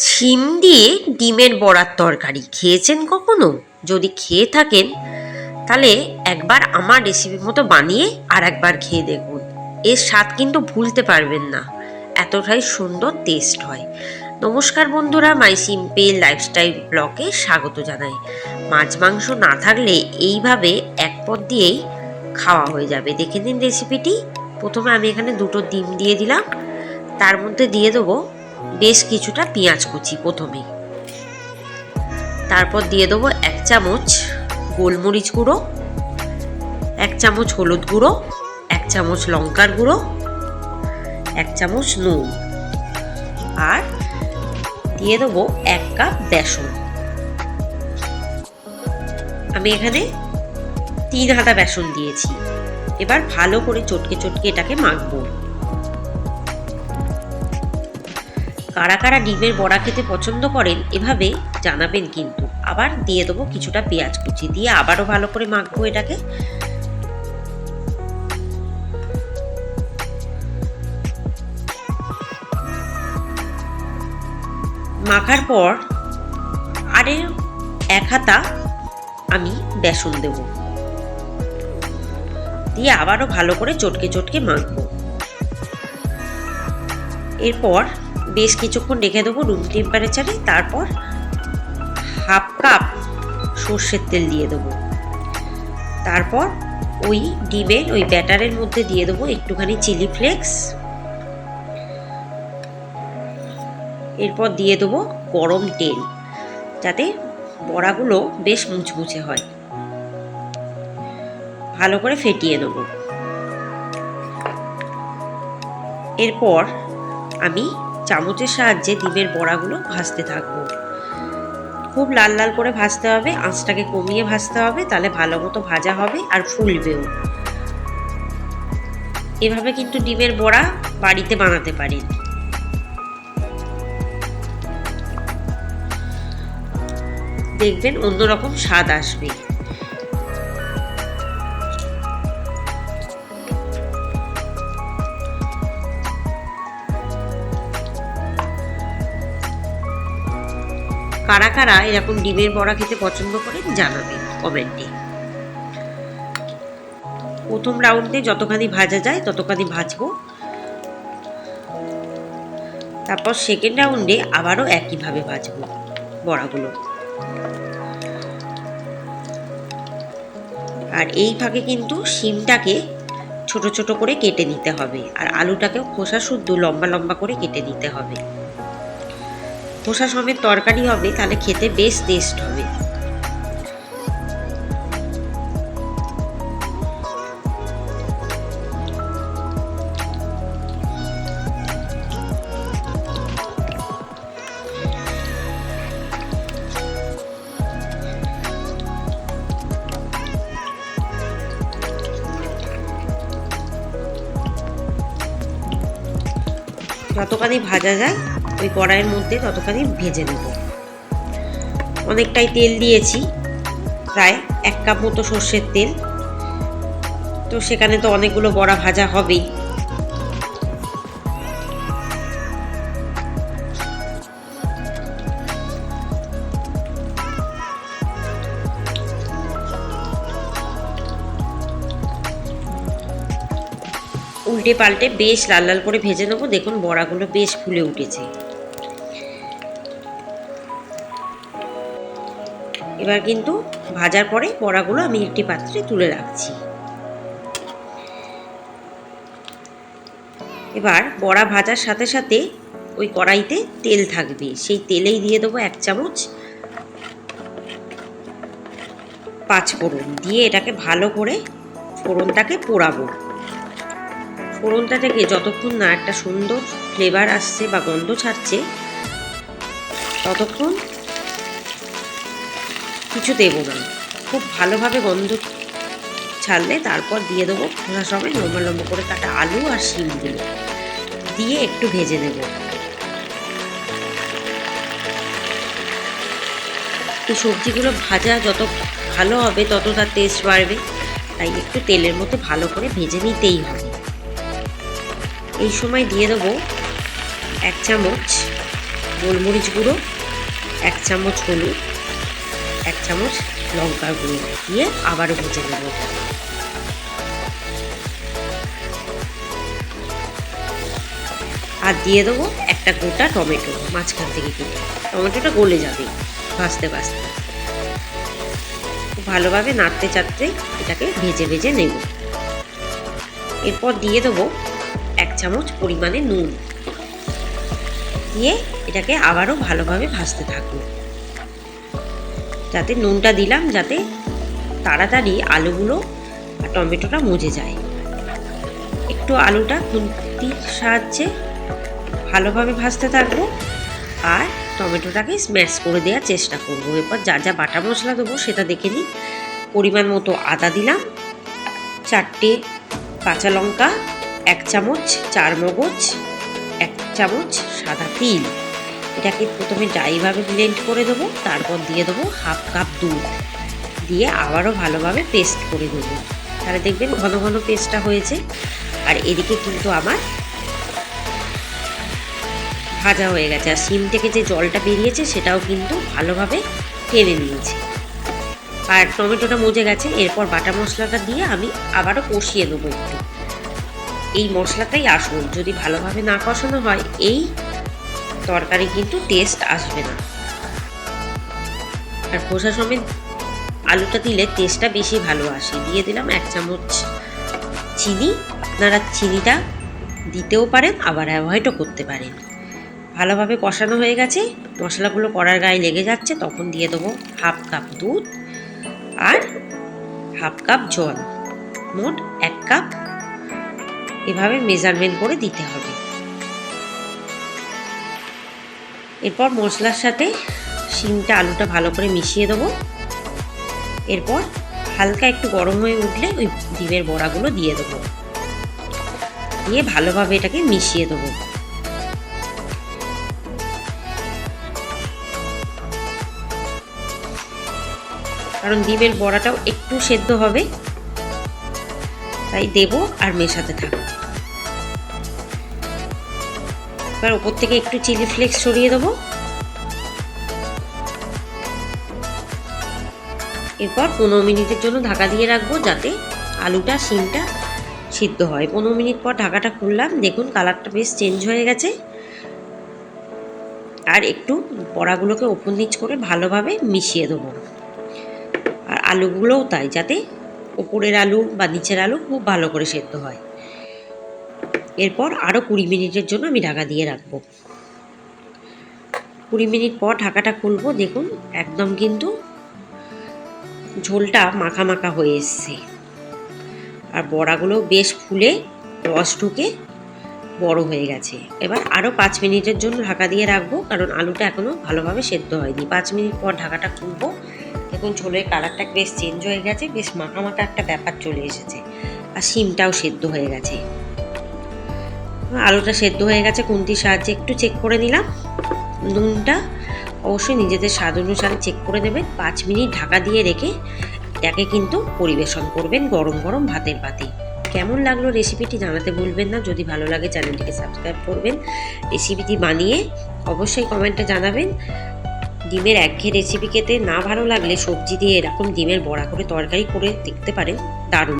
শিম দিয়ে ডিমের বড়ার তরকারি খেয়েছেন কখনো? যদি খেয়ে থাকেন, তাহলে একবার আমার রেসিপি মতো বানিয়ে আর একবার খেয়ে দেখুন। এর স্বাদ কিন্তু ভুলতে পারবেন না। এতটাই সুন্দর টেস্ট হয়। নমস্কার বন্ধুরা, মাই সিম্পল লাইফস্টাইল ব্লগে স্বাগত জানাই। মাছ মাংস না থাকলে এইভাবে এক পদ দিয়েই খাওয়া হয়ে যাবে। দেখে নিন রেসিপিটি প্রথমে আমি এখানে দুটো ডিম দিয়ে দিলাম। তার মধ্যে দিয়ে দেবো বেশ কিছুটা পেঁয়াজ কুচি প্রথমে। তারপর দিয়ে দেবো এক চামচ গোলমরিচ গুঁড়ো, এক চামচ হলুদ গুঁড়ো, এক চামচ লঙ্কার গুঁড়ো, এক চামচ নুন। আর দিয়ে দেবো এক কাপ বেসন। আমি এখানে তিন হাতা বেসন দিয়েছি। এবার ভালো করে চটকে চটকে এটাকে মাখবো। কারা কারা ডিমের বড়া খেতে পছন্দ করেন, এভাবে জানাবেন কিন্তু। আবার দিয়ে দেবো কিছুটা পেঁয়াজ কুচি। দিয়ে আবারও ভালো করে মাখবো এটাকে। মাখার পর আরে এক হাতা আমি বেসন দেব। দিয়ে আবারও ভালো করে চটকে চটকে মাখবো। এরপর বেশ কিছুক্ষণ রেখে দেবো রুম টেম্পারেচারে তারপর হাফ কাপ সর্ষের তেল দিয়ে দেবো। তারপর ওই ডিমের, ওই ব্যাটারের মধ্যে দিয়ে দেবো একটুখানি চিলি ফ্লেক্স এরপর দিয়ে দেবো গরম তেল, যাতে বড়াগুলো বেশ মুচমুচে হয়। ভালো করে ফেটিয়ে নেব। এরপর আমি চামচের সাহায্যে ডিমের বড়াগুলো ভাজতে থাকব। খুব লাল লাল করে ভাজতে হবে, আঁচটাকে কমিয়ে ভাজতে হবে, তাহলে ভালো মতো ভাজা হবে আর ফুলবেও। এভাবে কিন্তু ডিমের বড়া বাড়িতে বানাতে পারেন দেখবেন অন্যরকম স্বাদ আসবে। কারা কারা এরকম ডিমের বড়া খেতে পছন্দ করেন জানাবেন কমেন্টে। প্রথম রাউন্ডে যতখানি ভাজা যায় ততখানি ভাজবো। তারপর সেকেন্ড রাউন্ডে আবারও একইভাবে ভাজবো বড়াগুলো। আর এই ফাঁকে কিন্তু শিমটাকে ছোট ছোট করে কেটে নিতে হবে। আর আলুটাকেও খোসা শুদ্ধ লম্বা লম্বা করে কেটে নিতে হবে। খোসা সমেত তরকারি হবে তাহলে খেতে বেশ টেস্ট হবে। যতখানি ভাজা যায় ওই কড়াইয়ের মধ্যে ততখানি ভেজে নেব। অনেকটাই তেল দিয়েছি, প্রায় এক কাপ মতো সর্ষের তেল। তো সেখানে তো অনেকগুলো বড়া ভাজা হবেই। উল্টে পাল্টে বেশ লাল লাল করে ভেজে নেব। দেখুন, বড়াগুলো বেশ ফুলে উঠেছে। এবার কিন্তু ভাজার পরে বড়াগুলো আমি একটি পাত্রে তুলে রাখছি। এবার বড়া ভাজার সাথে সাথে ওই কড়াইতে তেল থাকবে। সেই তেলেই দিয়ে দেবো এক চামচ পাঁচ ফোড়ন। দিয়ে এটাকে ভালো করে ফোড়নটাকে পোড়াবো। ফোড়নটা থেকে যতক্ষণ না একটা সুন্দর ফ্লেভার আসছে বা গন্ধ ছাড়ছে, ততক্ষণ কিছু দেব না। খুব ভালোভাবে গন্ধ ছাড়লে তারপর দিয়ে দেবো খোসা সময় লম্বা লম্বা করে কাটা আলু আর শিমগুলো। দিয়ে একটু ভেজে নেব। তো সবজিগুলো ভাজা যত ভালো হবে তত তার টেস্ট বাড়বে। তাই একটু তেলের মধ্যে ভালো করে ভেজে নিতেই হবে। এই সময় দিয়ে দেবো এক চামচ গোলমরিচ গুঁড়ো, এক চামচ হলুদ এক চামচ লঙ্কার গুঁড়ো দিয়ে আবারও ভেজে নেব। আর দিয়ে দেবো একটা গোটা টমেটো, মাঝখান থেকে কেটে। টমেটোটা গলে যাবে ভাজতে ভাজতে। খুব ভালোভাবে নাড়তে চাড়তে এটাকে ভেজে ভেজে নেব। এরপর দিয়ে দেবো এক চামচ পরিমাণে নুন। দিয়ে এটাকে আবারও ভালোভাবে ভাজতে থাকব। যাতে নুনটা দিলাম যাতে তাড়াতাড়ি আলুগুলো আর টমেটোটা মজে যায়। একটু আলুটা খুন্তির সাহায্যে ভালোভাবে ভাজতে থাকব আর টমেটোটাকে স্ম্যাশ করে দেওয়ার চেষ্টা করব। এরপর যা যা বাটা মশলা দেবো সেটা দেখে নিই। পরিমাণ মতো আদা দিলাম, চারটে কাঁচা লঙ্কা, এক চামচ চার মগজ এক চামচ সাদা তিল। এটাকে প্রথমে ড্রাইভাবে ব্লেন্ড করে দেবো, তারপর দিয়ে দেবো হাফ কাপ দুধ। দিয়ে আবারও ভালোভাবে পেস্ট করে দেবো তাহলে দেখবেন ঘন ঘন পেস্টটা হয়েছে। আর এদিকে কিন্তু আমার ভাজা হয়ে গেছে। আর সিম থেকে যে জলটা বেরিয়েছে, সেটাও কিন্তু ভালোভাবে টেনে নিয়েছে। আর টমেটোটা মজে গেছে। এরপর বাটা মশলাটা দিয়ে আমি আবারও কষিয়ে দেবো একটু। এই মশলাটাই আসল। যদি ভালোভাবে না কষানো হয়, এই তরকারি কিন্তু টেস্ট আসবে না। আর খোসা সমেত আলুটা দিলে টেস্টটা বেশি ভালো আসে। দিয়ে দিলাম এক চামচ চিনি। আপনারা চিনিটা দিতেও পারেন, আবার অ্যাভয়েডও করতে পারেন। ভালোভাবে কষানো হয়ে গেছে। মশলাগুলো কড়ার গায়ে লেগে যাচ্ছে, তখন দিয়ে দেবো হাফ কাপ দুধ আর হাফ কাপ জল। মোট এক কাপ। এভাবে মেজারমেন্ট করে দিতে হবে। এরপর মশলার সাথে শিমটা আলুটা ভালো করে মিশিয়ে দেবো। এরপর হালকা একটু গরম হয়ে উঠলে ওই ডিমের বড়াগুলো দিয়ে দেবো। দিয়ে ভালোভাবে এটাকে মিশিয়ে দেবো। কারণ ডিমের বড়াটাও একটু সেদ্ধ হবে, তাই দেবো আর মেশাতে থাকব। এবার ওপর থেকে একটু চিলি ফ্লেক্স ছড়িয়ে দেবো। এরপর পনেরো মিনিটের জন্য ঢাকা দিয়ে রাখব যাতে আলুটা, শিমটা সিদ্ধ হয়। পনেরো মিনিট পর ঢাকাটা খুললাম। দেখুন কালারটা বেশ চেঞ্জ হয়ে গেছে। আর একটু বড়াগুলোকে ওপর নিচ করে ভালোভাবে মিশিয়ে দেবো। আর আলুগুলোও তাই, যাতে ওপরের আলু বা নিচের আলু খুব ভালো করে সেদ্ধ হয়। এরপর আরও কুড়ি মিনিটের জন্য আমি ঢাকা দিয়ে রাখব। কুড়ি মিনিট পর ঢাকাটা খুলবো, দেখুন, একদম কিন্তু ঝোলটা মাখা মাখা হয়ে এসছে। আর বড়াগুলো বেশ ফুলে রস ঢুকে বড় হয়ে গেছে। এবার আরও পাঁচ মিনিটের জন্য ঢাকা দিয়ে রাখব, কারণ আলুটা এখনও ভালোভাবে সেদ্ধ হয়নি। পাঁচ মিনিট পর ঢাকাটা খুলবো, দেখুন, ঝোলের কালারটা বেশ চেঞ্জ হয়ে গেছে, বেশ মাখা মাখা একটা ব্যাপার চলে এসেছে। আর শিমটাও সেদ্ধ হয়ে গেছে। আলুটা সেদ্ধ হয়ে গেছে কুন্তির সাহায্যে একটু চেক করে নিলাম। নুনটা অবশ্যই নিজেদের স্বাদ অনুসারে চেক করে নেবেন। পাঁচ মিনিট ঢাকা দিয়ে রেখে এটাকে কিন্তু পরিবেশন করবেন গরম গরম ভাতের পাতে। কেমন লাগল রেসিপিটি জানাতে ভুলবেন না, যদি ভালো লাগে চ্যানেলটিকে সাবস্ক্রাইব করবেন। রেসিপিটি বানিয়ে অবশ্যই কমেন্টে জানাবেন। ডিমের একঘেয়ে রেসিপি খেতে না ভালো লাগলে সবজি দিয়ে এরকম ডিমের বড়া করে তরকারি করে দেখতে পারেন। দারুণ।